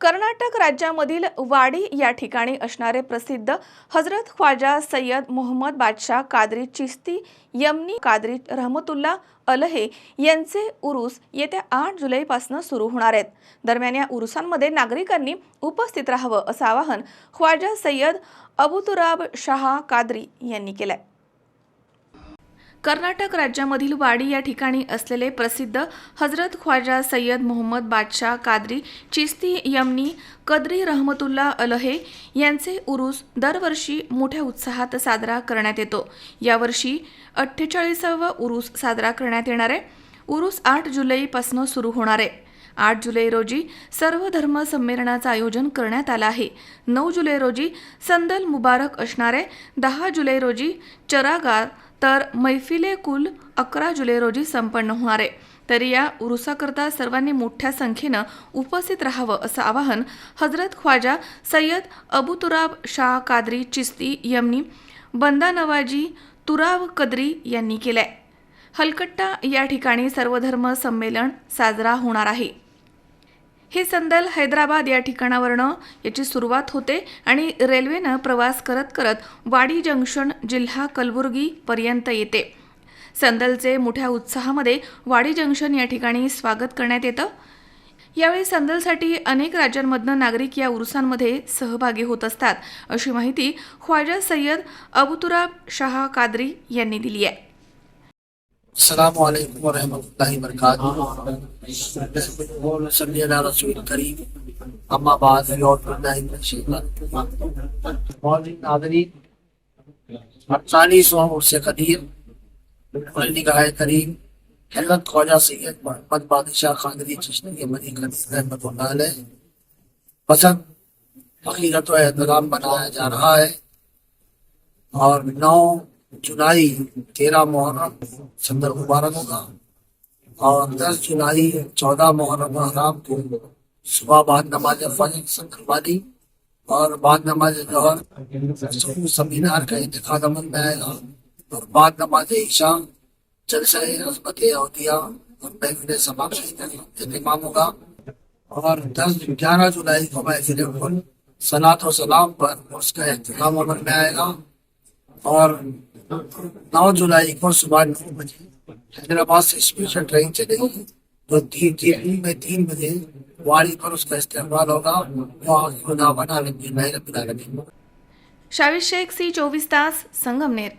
कर्नाटक राज्यामधील वाडी या ठिकाणी असणारे प्रसिद्ध हजरत ख्वाजा सय्यद मोहम्मद बादशाह कादरी चिस्ती यमनी कादरी रहमतुल्ला अलहे यांचे उरूस येत्या आठ जुलैपासून सुरू होणार आहेत. दरम्यान या उरुसांमध्ये नागरिकांनी उपस्थित राहावं असं आवाहन ख्वाजा सय्यद अबुतुराब शाह कादरी यांनी आहे कर्नाटक राज्यामधील वाडी या ठिकाणी असलेले प्रसिद्ध हजरत ख्वाजा सय्यद मोहम्मद बादशाह कादरी चिस्ती यमनी कदरी रहमतुल्ला अलहे यांचे उरूस दरवर्षी मोठ्या उत्साहात साजरा करण्यात येतो. यावर्षी अठ्ठेचाळीसावा उरूस साजरा करण्यात येणार आहे. उरूस आठ जुलैपासून सुरू होणार आहे. आठ जुलै रोजी सर्व धर्म संमेलनाचं आयोजन करण्यात आलं आहे. नऊ जुलै रोजी संदल मुबारक असणारे दहा जुलै रोजी चरागार तर मैफिले कुल अकरा जुलै रोजी संपन्न होणार. आहे तरी या उरुसाकरता सर्वांनी मोठ्या संख्येनं उपस्थित राहावं असं आवाहन हजरत ख्वाजा सय्यद अबू तुराब शाह कादरी चिस्ती यमनी बंदा नवाजी तुराब कदरी यांनी केलंय. हलकट्टा या ठिकाणी सर्वधर्म संमेलन साजरा होणार आहे. हे संदल हैदराबाद या ठिकाणावरनं याची सुरुवात होते आणि रेल्वेनं प्रवास करत करत वाडी जंक्शन जिल्हा कलबुर्गी पर्यंत येते. संदलचे मोठ्या उत्साहामध्ये वाडी जंक्शन या ठिकाणी स्वागत करण्यात येतं. यावेळी संदलसाठी अनेक राज्यांमधनं नागरिक या उरुसांमध्ये सहभागी होत असतात अशी माहिती ख्वाजा सय्यद अबुतुराब शाह कादरी यांनी दिली आहे. السلام علیکم ورحمۃ اللہ وبرکاتہ۔ صلی اللہ رسول کریم۔ اما بعد ناظرین اڑتالیس عمر سے قدیم نگاہ کریم حلت خوجہ سید محمد بادشاہ خاندری چشنی منی قدیم احمد اللہ علیہ۔ بسن حقیقت و احترام بنایا جا رہا ہے۔ اور نو جولائی تیرہ محرم صدر مبارک ہوگا۔ اور دس جولائی چودہ محرم حرام کو صبح بعد نماز فجر صدر وادی اور بعد نماز ظہر سمینار کا انتخاب عمل میں آئے گا اور بعد نماز عشاء، جلسہ رسمت عہدیہ اور محفل سباب کا اہتمام ہوگا۔ اور دس گیارہ جولائی کو محفل صلاحت و سلام پر اس کا اہتمام عمل میں آئے گا اور नौ जुलाई को सुबह नौ बजे हैदराबाद से स्पेशल ट्रेन चलेगी। जो तीन दिल्ली में तीन बजे वाड़ी पर उसका इस्तेमाल होगा। वहाँ खुदा बना रबी लेंगे। शाविर शेख सी चोवीस तास संगमनेर